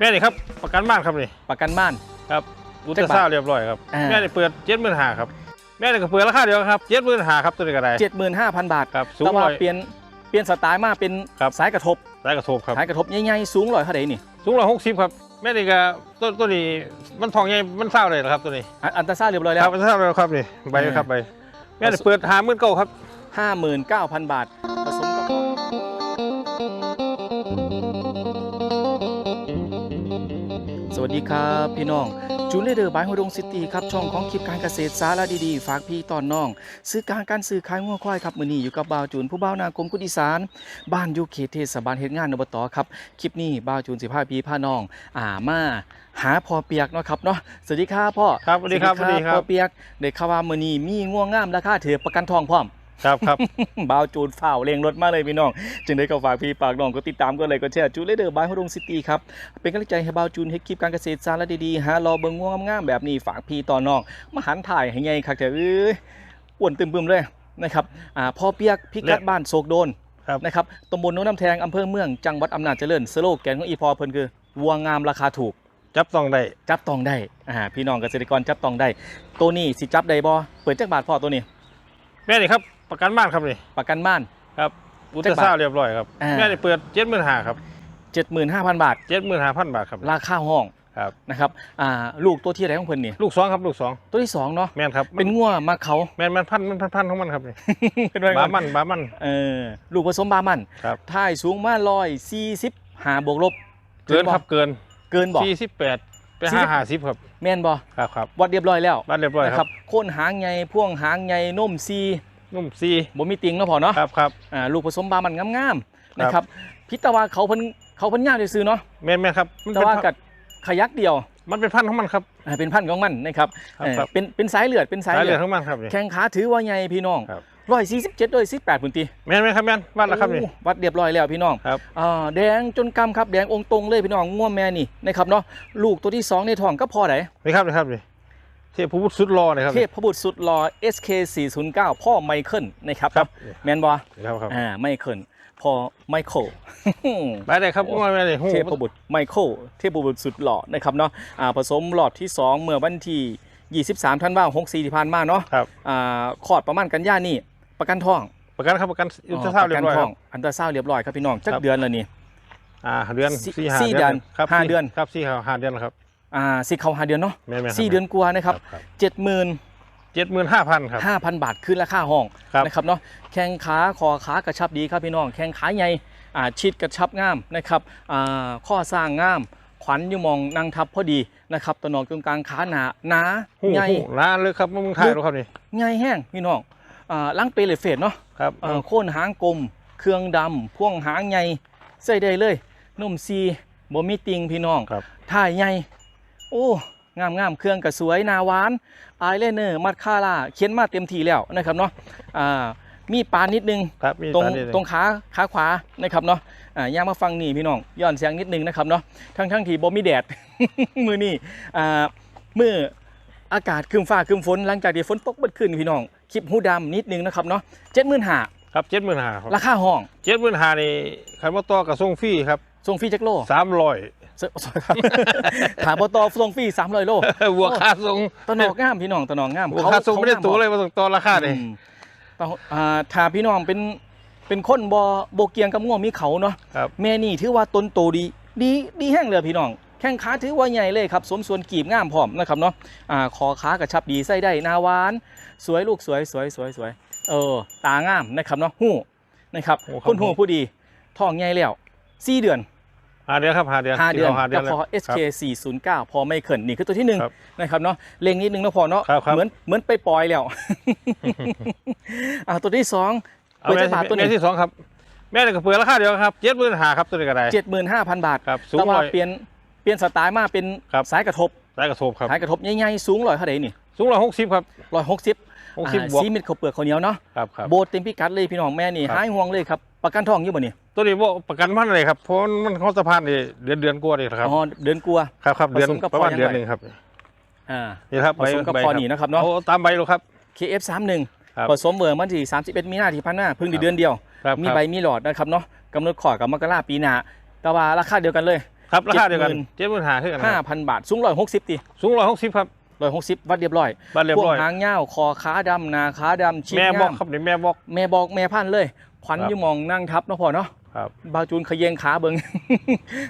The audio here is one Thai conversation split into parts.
แม่นี่ครับประกันบ้านครับนี่ประกันบ้าน ครับอุตจักบาทสาห์เรียบร้อยครับอ่า แม่นี่เปิดเจ็ดหมื่นห้าครับแม่นี่ก็เปิดราคาเดียวครับเจ็ดหมื่นห้าครับตัวนี้ก็ได้75,000 บาทครับสูงแต่ว่าร้อย เปลี่ยนเปลี่ยนสไตล์มาเป็นครับ สายกระทบสายกระทบครับ สายกระทบใหญ่ๆสูงร้อยเท่าไหร่นี่สูงร้อยหกสิบครับแม่นี่ก็ตัวตัวนี้มันทองใหญ่มันเศร้าเลยเหรอครับตัวนี้อันอันตราซาวด์เรียบร้อยแล้คว รับมันเศร้าเลยครับนี่ใบอ่าครับใบแม่นี่เปิดหาหมื่นเก้าครับ 59,000 บาท สมกับสวัสดีครับพี่น้องจูเลเดอร์บายฮดงซิตี้ครับช่องของคลิปการเกษตรสาระดีๆ ฝากพี่ตอนน้อง ซื้อการการซื้อขายงัวควายครับมือนี้อยู่กับบ่าวจูนผู้บ่าวนากรมกุฎอีสานบ้านอยู่เขตเทศบาลเฮ็ดงานอบตครับคลิปนี้บ่าวจูนสิพาพี่พาน้อง อ่ามาหาพ่อเปียกเนาะครับเนาะสวัสดีครับพ่อครับสวัสดีครับสวัสดีครัพ่อบเปียกได้ข่าวว่ามื้อนี้มีง่วงงามราคาถือประกันทองพร้อม ครับครับบ่าวจูนฝ่าวเร่งรถมาเลยพี่น้อง จึงได้ก็ฝากพี่ฝากน้องก็ติดตามก็เลยก็แชร์จูนเลเดอร์บายฮดงซิตี้ครับ เป็นกำลังใจให้บ่าวจูนเฮ็ดคลิปการเกษตรสาระดีๆหารอเบิ่งง่วงงามๆแบบนี้ฝากพี่ต่อน้องมาหันถ่ายให้ใหญ่คักแต่เอ้ยอ้วนตึมบึมเลยนะครับอ่าพ่อเปียกพิกัดบ้านโศกโดนครับนะครับตำบลโน้นน้ำแทงอำเภอเมืองจังหวัดอำนาจเจริญสโลแกนของอีพอเพิ่นคือวัวงามราคาถูกจับต้องได้จับต้องได้อ่าพี่น้องเกษตรกรจับต้องได้ ตัวนี้สิจับได้บ่เปิดจักบาทพ่อตัวนี้แม่นี่ครับประกันบ้านครับนี่ประกันบ้าน ครับอุตจักบาทสาห์เรียบร้อยครับอ่า แม่นี่เปิดเจ็ดหมื่นห้าครับ75,000 บาท เจ็ดหมื่นห้าพันบาทครับราคาห้องครับ นะครับอ่าลูกตัวที่ไหนของเพิ่นนี่ลูกสองครับลูกสองตัวที่สองเนาะแม่นครับเป็นงัวมาเขา แม่นมันพันมันพันพันของมันครับนี่เป็นไงบามันบามันเออลูกผสมบามันครับท่ายสูงมาร้อยสี่สิบหาบวกลบเกินครับเกินเกินบ่สี่สิบแปด ไปสี่ห้าสิบห้าสิบครับแม่นบ่ครับครับวัดเรียบร้อยแล้วบ้านเรียบร้อยนะคครัรับบโคนหางใหญ่พ่วงหางใหญ่นมซีนุ่มซีบ่มีติงเนาะพ่อเนาะครับครับอ่าลูกผสมบามันงามๆครับนะครับพิตะว่าเขาเพิ่นเขาเพิ่นยาวซื้อๆเนาะแม่นแม่นครับมันแต่เป็นว่าพันกัดขยักเดียว มันเป็นพันของมันครับอ่าเป็นพันธุ์ของมันนะครับครับเออครับเป็นเป็นสายเลือดเป็นสายสายเลืเลืออดดของมันครับนี่แข้งขาถือว่าใหญ่พี่น้องค รับร้อยสี่สิบเจ็ดร้อยสิบแปดพุ่นตีแม่นแม่นครับแม่นวัดแล้วครับนี่โอ้วัดเรียบร้อยแล้วพี่น้องครับอ่าแดงจนกำครับแดงองค์ตรงเลยพี่น้องง่วงแม่นี่นะครับเนาะลูกตัวที่สองในท้องก็พอไหนนี่ครับนี่ครับนี่เทพพุทธสุดรอเลยครับเทพพบุตรสุดหล่อ SK 409พ่อไมเคิลนะครับครับแมนบอนี่ครับครับอ่าไมเคิลพ่อไมเคิลได้ได้ครับว่าไม่ได้หูเทพบุตรไมเคิลเทพบุตรสุดหล่อนะครับเนาะอ่าผสมหลอดที่ 2 เมื่อวันที่ 23 ธันวาคม64ที่ผ่านมาเนาะครับอ่าคลอดประมาณกันยานี่ ประกันท้องประกันครับประกันอุตสาห์เรียบร้อยประกันคท้รัอบงอันตราซาวด์เรียบร้อยครับพี่น้องจักครับเดือนแล้วนี่อ่าเดือนสี่สี่ห้าสี่เดือนครับห้าสี่เดือนครับสี่ห้าห้าเดือนแล้วครับอ่าสิเข้าหาเดือนเนาะแม่นแม่นสี่เดือนกว่านะครับเจ็ดหมื่นเจ็ดหมื่นห้าพันครับห้าพันบาทขึ้นราคาห้องครับนะครับเนาะแข้งขาคอขากระชับดีครับพี่น้องแข้งขาใหญ่อ่าชิดกระชับงามนะครับอ่าข้อสร้างงามขวัญอยู่มองนางทับพอดีนะครับตะหนอกตรงกลางขาหนาหนาหูใหญ่หูล้านเลยครับมึงถ่ายดูครับนี่ใหญ่แห้งพี่น้องอ่า ลังเปเลเฟดเนาะครับอ่าโค่นหางกลม เครื่องดำพ่วงหางใหญ่ใส่ได้เลยนุ่มซีบ่มีติงพี่น้องครับถ่ายใหญ่โอ้งามงามเครื่องก็สวยหนาหวานอายเลเนอร์มัดคาร่าเขียนมาเต็มทีแล้วนะครับเนาะอ่ามีปานนิดนึงครับมีตรงตานี่เลยตรงขาขาขวานะครับเนาะอ่าย่างมาฟังนี่พี่น้องย้อนเสียงนิดนึงนะครับเนาะทั้งทั้งที่บ่มีแดดมือนี่อ่ามืออากาศครึมฟ้าครึมฝนหลังจากที่ฝนตกเบิดขึ้นพี่น้อง คลิปหูดำนิดนึงนะครับเนาะเจ็ดหมื่นห้าครับเจ็ดหมื่นห้าครับราคาห้องเจ็ดหมื่นห้านี่คันว่าต่อกับส่งฟรีครับส่งฟรีจักโลสามร้อยเสครับถามบตอส่งฟรีสามร้อยโลบวกค่าส่งตะหนอกงามพี่น้องตะหนอกงามบวกค่าส่งไม่ได้ตัวเลยมาส่งต่อราคาเลยอืมต้องอ่าถ้าพี่น้องเป็นเป็นคนบโบเกียงกับง่วงมีเขาเนาะครับแม่นี่ถือว่าต้นโตดี ดีดีแห้งเลยพี่น้อง แข้งขาถือว่าใหญ่เลยครับสมส่วนกีบงามพร้อมนะครับเนาะอ่าคอขากระชับดีใส่ได้หนาหวาน สวยลูกสวยสวยสวยสวยเออตางามนะครับเนาะหู้นะครับหู้ครับคุณหูผู้ดีท้องใหญ่แล้วสี่เดือนห้าเดือนครับห้าเดือนห้าเดือนห้าเดืกัอบนพอแล้ว SK 409 พอไม่เขินนี่คือตัวที่หนึ่งครับนะครับเนาะเล็งนิดนึงนะพอเนาะครับครับ เหมือนเหมือนไปปล่อยแล้วอ่าตัวที่สองเอาเปิดแม่จะบาทตัวแม่นี้ที่สองครับ แม่นี่ก็เปิดราคาเดียวครับเจ็ดหมื่นห้าครับตัวนี้ก็ได้เจ็ดหมื่นห้าพันบาทครับสูงแต่ว่าร้อย เปลี่ยน เปลี่ยนสไตล์มาเป็นครับ สายกระทบสายกระทบครับสายกระทบใหญ่ๆสูงร้อยเท่าไหร่นี่สูงร้อยหกสิบครับ ร้อยหกสิบหกสิบบวก ซีเม็ดข้าวเปลือกข้าวเหนียวเนาะครับครับ โบดเต็มพิกัดเลยพี่น้องแม่นี่ครับ หายห่วงเลยครับประกันทองอยู่บ่นี่ตัวนี้ว่าประกันพันอะไรครับเพราะมันเข้าสะพานนี่เดือนเดือนกว่าเลยครับอ๋อเดือนกลัว ครับครับเดือนผสมกับประมาณพอยังเดือนไงหนึ่งครับอ่านี่ครับผสมกับใบพอครับนี่นะครับเนาะโอ้ตามใบเลยครับ KF 31 ครับผสมเบอร์มันที่31มีนาที่พันหน้าเพิ่งได้เดือนเดียว ครับมีครับใบมีหลอดนะครับเนาะกำหนดขอดกับมกราปีหน้าแต่ว่าราคาเดียวกันเลย ครับราคาเดียวกัน70,000เจ็ดหมื่นหาคือกันห้าพันบาท สูงร้อยหกสิบตีสูงร้อยหกสิบครับร้อยหกสิบวัดเรียบร้อยบ้านเรียบพวกร้อยหางเง้าวคอขาดำหนาขาดำชิ้นแม่บอกงามครับนี่แม่บอกแม่บอกแม่พันธุ์เลยขวัญครับอยูหมองนั่งทับเนาะพ่อเนาะครับบาวจูนขยเยงขาเบิง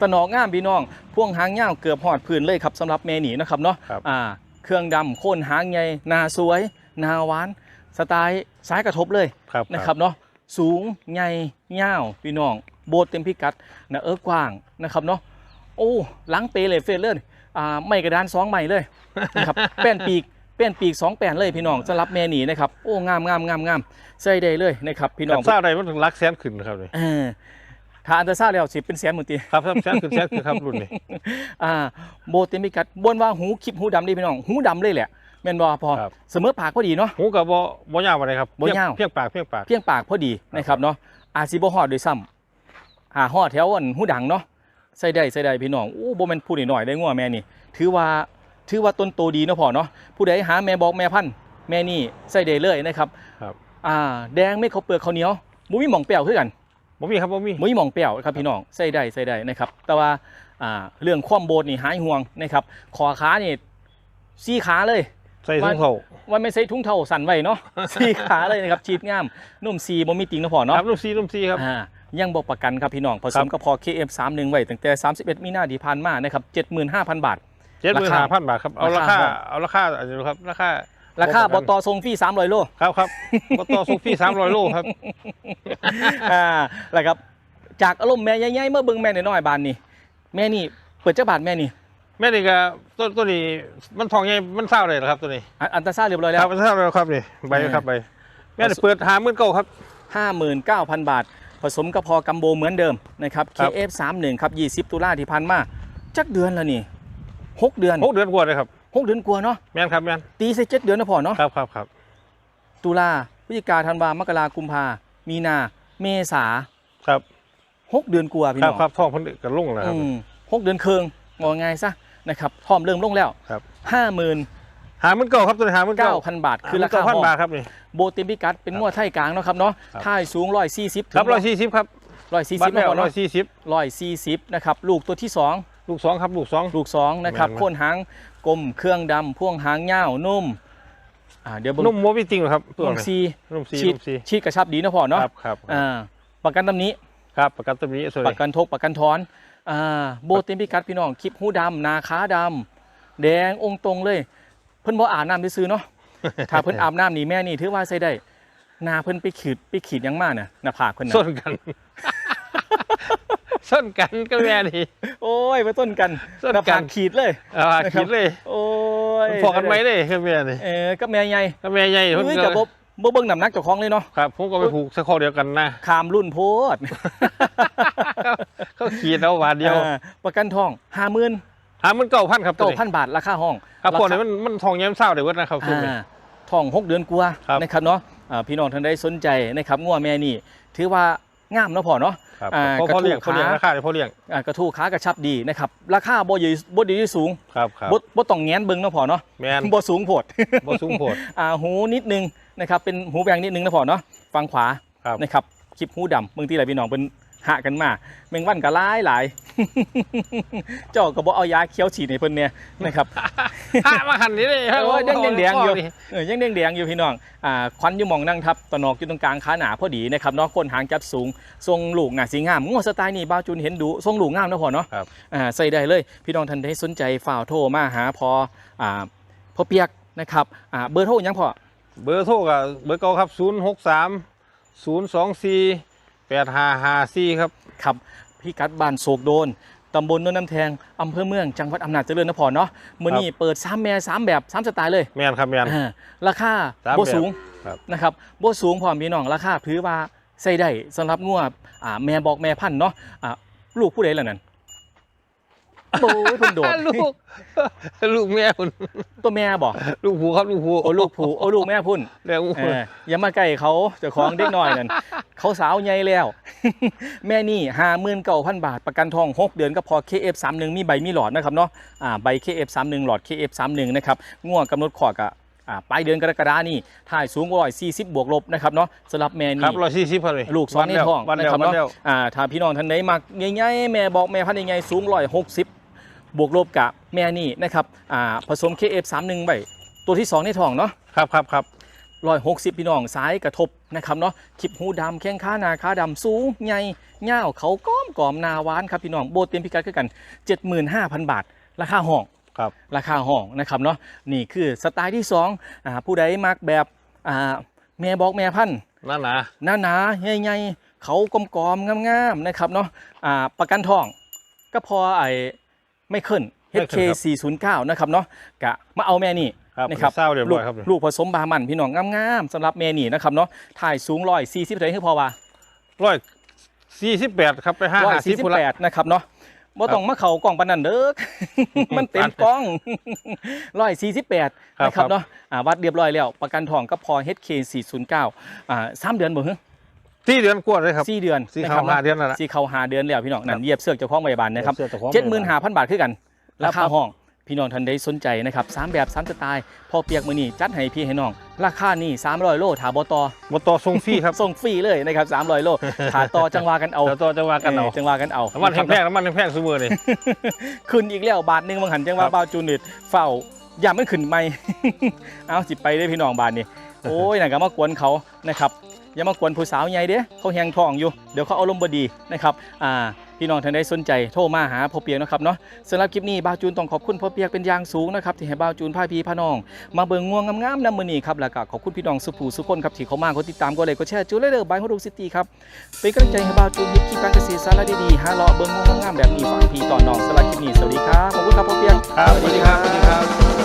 ตะหนอกงามพี่น้อง พ่วงหางเง้าวเกือบหอดพื้นเลยครับสำหรับแม่หนีนะครับเนาะครับอ่าเครื่องดำโคนหางใหญ่หนาสวยหนาหวาน สไตล์สายกระทบเลยครับนะครับเนาะสูงใหญ่ยาวพี่น้อง โบดเต็มพิกัดนะเออกว้างนะครับเนาะ โอ้หลังเปเลยเฟรเลยอ่าไม่กระดานสองใหม่เลยนะครับแป้นปีกแป้นปีกสองแป้นเลยพี่น้องสำหรับแม่หนีนะครับโอ้งามงามงามงามใส่ได้เลยนะครับพี่น้กัองบเศร้าใดมันถึงรักแสนขึ้นครับนี่เออถ้าอันเตอร์ซ่าแล้วสิเป็นแสนหมื่นตีครับครับแสนขึ้นแสนขึ้นครับรุ่นนี้อ่าโบเต็มพิกัดบนว่าหูคลิปหูดำดีพี่น้องหูดำเลยแหละแม่นบอพอครับเสมอปากพอดีเนาะหูกับบ่บ่ยาวอะไรครับบ่ยาวเพียงปากเพียงปากเพียงปากพอดีนะครับเนาะอาซิบฮอดด้วยซ้ำหาฮอดแถวอันหูดังเนาะ ใส่ได้ใส่ได้พี่น้องอู้บ่แม่นพูดหน่อยๆได้งัวแม่นี่ ถือว่าถือว่าต้นโตดีเนาะพ่อเนาะผู้ใดหาแม่บอกแม่พันธุ์แม่นี่ใส่ได้เลยนะครับครับอ่าแดงไม่เขาวเปลือกข้าวเหนียวบ่มีหม่องเปรี้ยวคือกันบ่มีครับบ่มีบ่มีหม่องเปรี้ยวครับพี่น้องใส่ได้ใส่ได้นะครับ แต่ว่าอ่าเรื่องความโบดนี่หายห่วงนะครับคอขานี่สี่ขาเลยใส่ถุงเท้าว่าไม่ใส่ถุงเท้าสั่นไว้เนาะสี่ขาเลยนะครับชีดงามนุ่มซีบ่มีติงเนาะพ่อเนาะครับลูกซีลูกซีครับอ่า ยังบอกประกันครับพี่น้องผสมกับพอ KF31 ไว้ตั้งแต่ 31 มีนาที่ผ่านมานะครับ75,000 บาทเจ็ดหมื่นห้าพันบาทครับ เอาราราคาคา เอาราคาอันนี้ครับ ราคา ราคาบบออกต่อทรงฟรี300โล ครับครับก็ต่อสุฟี่สามร้อยโลครับ อ่าแล้วครับ จากอารมณ์แม่ใหญ่ๆเมื่อเบิ่งแม่น้อยๆบานนี่ แม่นี่เปิดเจ้าบาทแม่นี่ แม่นี่ก็ตัวตัวนี้มันทองใหญ่มันเศร้าเลยเหรอครับตัวนี้ อันอันตราซาวด์เรียบร้อยคแล้รับวมันเศร้าเลยครับนี่ ใบเออครับใบ แม่นี่เปิดหาหมื่นเก้าครับ59,000บาท ผสมกับพอกัมโบเหมือนเดิมนะครับ ครับ KF31 ครับ20 ตุลาที่ผ่านมาจักเดือนแล้วนี่หกเดือน หกเดือนกว่าเลยครับหกเดือนกว่าเนาะแม่นครับแม่นตีใส่เจ็ดเดือนนะพ่อเนาะครับครับครับตุลาพฤศจิกาธันวามกรากุมภามีนาเมษาครับหกเดือนกว่าพี่ครับน้อง ครับทองเพันกระลุ่งแล้วครับ อืมหกเดือนเคืองงอไงซะนะครับพร้อมเริ่มลงแล้วครับ ห้าหมื่น หาหมื่นเก้าครับตัวนี้หาหมื่นเก้าเก้าพันบาท คือราคาพันห้องบาทครับนี่ โบเต็มพิกัดเป็นงวดไทยกลางเนาะครับเนาะครับ ท่ายสูงร้อยสี่สิบครับร้อยสี่สิบครับร้อยสี่บัสิตบรแม่นะพ่อร้อเนาะยสี่สิบร้อยสี่สิบนะครับลูกตัวที่สอง ลูกสองครับลูกสอง ลูกสองนะครับแม่นไหม โคนหางกลมเครื่องดำพ่วงหางยาวนุ่มอ่าเดี๋ยวเบิ่งนุ่มโมบิติงเหรอครับตัวนุ่มนี้ซีนุ่มซีชีดนุ่มซีชีดกระชับดีนะพ่อเนาะครับครับอ่าประกันตำหนี้ครับประกันตัวนี้สวยประกันทกประกันทอนอ่าโบเต็มพิกัดพี่น้องคลิปหูดำนาขาดำแดงองค์ตรงเลย เพิ่นบ่อาบน้ำซื้อๆเนาะถ้าเพิ่นอาบน้ำนี่แม่นี่ถือว่าใส่ได้หนาเพิ่นไปขีดไปขีดหยังมาเนี่ยหน้าผากเพิ่นส้น่ะนกันส้นกันก็แม่นี่โอ้ยไปต้นกันส้นหน้ากัผานกขีดเลยเอานะครับคิดเลยโอ้ยพอกันไหมเลยก็แม่นี่เออก็แม่ใหญ่ก็แม่ใหญ่เพิ่นเฮ้ยก็กับบ่บ่เบิ่งน้ำหนักเจ้าของเลยเนาะครับผมก็ไปผูกสะข้อเดียวกันนะ ขามรุ่นโพดเขาขีดเอาบาทเดียว อ่าประกันทอง50,000หามันเก้าพันครับตัวนี้9,000บาทราคาห้องครับาพวกคานี้มันมันทองแย้มเศร้าเดี๋ยวเวัดนะครับคุณ อ่าทองหกเดือนกว่าครับนะครับเนาะอ่าพี่น้องท่านใดสนใจนะครับงัวแม่นี่ถือว่างามเนาะพ่อเนาะ ครับอ่าเพราะเขาเลี้ยงกระทู้เขาเลี้ยงขา ราคาเดี๋ยวเขาเลี้ยงอ่ากระทู้ขากระชับดีนะครับราคาบ่ใหญ่บ่ดีที่สูงครับครับบ่บ่ต้องแง้นเบิ่งเนาะพ่อเนาะแมนบ่สูงโพด บ่สูงโพด อ่าหูนิดนึงนะครับเป็นหูแบงนิดนึงนะพ่อเนาะฝั่งขวาครับ นะครับคลิปหูดำเมืองที่ไหนพี่น้องเป็น หะกันมาแมงวันก็หลายหลายเจ้าก็บ่เอายาเคี้ยวฉีดให้เพิ่นเนี่ยนะครับหามาหันนี้เลยโอ้ยยังแดงๆอยู่นี่เออยังแดงๆอยู่พี่น้องอ่าควันอยู่หมองนั่งทับตะนอกอยู่ตรงกลางขาหนาพอดีนะครับเนาะคนหางจัดสูงทรงลูกหนาสีงามงัวสไตล์นี่บ้าวจุนเห็นดูทรงลูกงามนะพอเนาะครับอ่าใส่ได้เลย พี่น้องท่านใดสนใจฝ่าวโทรมาหาพออ่าพอเปียกนะครับอ่าเบอร์โทรยังพอเบอร์โทรกับเบอร์เก่าครับ 0 6 3 0 2 4 8 5 5 4ครับ ครับพี่กัดบ้านโศกโดนตำบลโนนน้ำแทงอำเภอเมืองจังหวัดอำนาจเจริญนครเนาะมื้อนี้เปิด3แม่3แบบ3สไตล์เลยแมนครับแมนอ่าราคาสามบ่แบบสูงครับนะครับบ่สูงพร้อมพี่น้องราคาถือว่าใส่ได้สำหรับงัวอ่าแม่บอกแม่พันธุ์เนาะอ่าลูกผู้ใดล่ะนั่น โอ้ยเพิ่นโดดลูก ลูกแม่คุณตัวแม่บ่ลูกผูครับลูกผูโอ้ลูกผู้โอ้ลูกแม่พุ่นแล้วเอออย่ามาใกล้เขาเจ้าของเด็กน้อยนั่นเขาสาวใหญ่แล้ว แม่นี่59,000บาท ประกันทอง6เดือนก็พอ KF31 มีใบมีหลอดนะครับเนาะอ่าใบ KF31 หลอด KF31 นะครับงัวกำหนดขอดกะอ่าปลายเดือนกรกฎานี่ถ่ายสูงกว่า140 บวกลบนะครับเนาะสำหรับแม่ครันี่บร้อยสี่สิบพอเลยลูกสองในท้องวันนะเดียวครับวันเนาะเดียวอ่าถ้าพี่น้องท่านใดมักใหญ่ๆแม่บอกแม่พันธุ์ใหญ่ๆสูง160บ วกลบกับแม่นี่นะครับอ่าผสม KF31 ไว้ตัวที่สองในท้องเนาะครับครับครับร้อยหกสิบพี่น้องซ้ายกระทบนะครับเนาะคลิปหูดำแข้งขาหนาขาดำสูงใหญ่เง่าวเขาก้อมกอมหนาหวานครับพี่น้องโบเต็มพิกัดคือกัน75,000 บาท ราคาห้องครับราคาห้องนะครับเนาะนี่คือสไตล์ที่2อ่าผู้ใดมักแบบอ่าแม่บอกแม่พันธุ์นั่นนะหนาหนาๆใหญ่ๆเขากลมกอมๆงามๆนะครับเนาะอ่าประกันทองก็พอไอ้ ไม่ขึ้น HK 409นะครับเนาะกะมาเอาแม่นี่ครับนะครับเศร้าเรียบลูร้กอยครับลูกผสมบามันพี่น้องงามๆสำหรับเมนี่นะครับเนาะถ่ายสูงร้อยสี่สิบเท่าไหร่คือพอว่า ร้อยสี่สิบแปดครับไปห้าร้อยห้าสิสี่บสิบพุ่นแปละดนะครับเนาะบ่ต้องมาเข่ากล่องปานนันเด้อ มันเต็มกล้องร้อยสี่สิบแปดครับนะครับเนาะอ่าวัดเรียบร้อยแล้ว ประกันทองก็พอ HK 409อ่าสามเดือนบ่ฮะ ที่เดือนกว่าเลยครับสี่เดือนสี่นะเข้าครับห้าเดือนนั่นแหละสี่เข้าหาเดือนแล้วพี่น้องนั่นเหยียบเสือกเจ้าของพยาบาลนะครับเสื้อจ้าของเจ็ดหมื่นห้าพันบาทคือกันราครัคาบห้องพี่น้องท่านใดสนใจนะครับสามแบบสามสไตล์พอเปียกมือนี่จัดให้พี่ให้น้อง ราคานี่300 โลถาบตอมอต่อทรงฟรีครับส่งฟรีเลยนะครับ300 โลถาต่อจังหวะกันเอาเดี๋ยวต่อจะว่ากันเอาเออจังหวะกันเอาน้ำมันแพงะครับๆน้ำมันแพงๆซื้อมือนี่ขึ้นอีกแล้วบาทหนึงบางหันจังหวะครับบ่าวจูนิดเฝ้าอย่ามันขึ้นไม่เอาสิไปได้อพี่น้องบาทนี่โอ้ยน่ะก็มากวนเขานะครับ อย่ามากวนผู้สาวใหญ่เด้เขาแหงทองอยู่เดี๋ยวเขาเอารมบดีนะครับอ่าพี่น้องท่านใดสนใจโทรมาหาพ่อเปียกนะครับเนาะสำหรับคลิปนี้บ่าวจูนต้องขอบคุณพ่อเปียกเป็นอย่างสูงนะครับที่ให้บ่าวจูนพาพี่พาน้อง มาเบิ่งง่วงงามๆนำมือนี้ครับแล้วก็ขอบคุณพี่น้องสุภูสุคนครับที่เขามากดติดตามกดไลค์กดแชร์จูเลเดอบายฮอดูซิตี้ครับเป็นกำลังใจให้บ่าวจูนเฮ็ดคลิปการเกษตรสาระดีๆหาเลาะเบิ่งง่วงงามๆแบบนี้ฝากพี่ต่อน้องสำหรับคลิปนี้สวัสดีครับขอบคุณครับพ่อเปียกครับสวัสดีครับสวัสดีครับ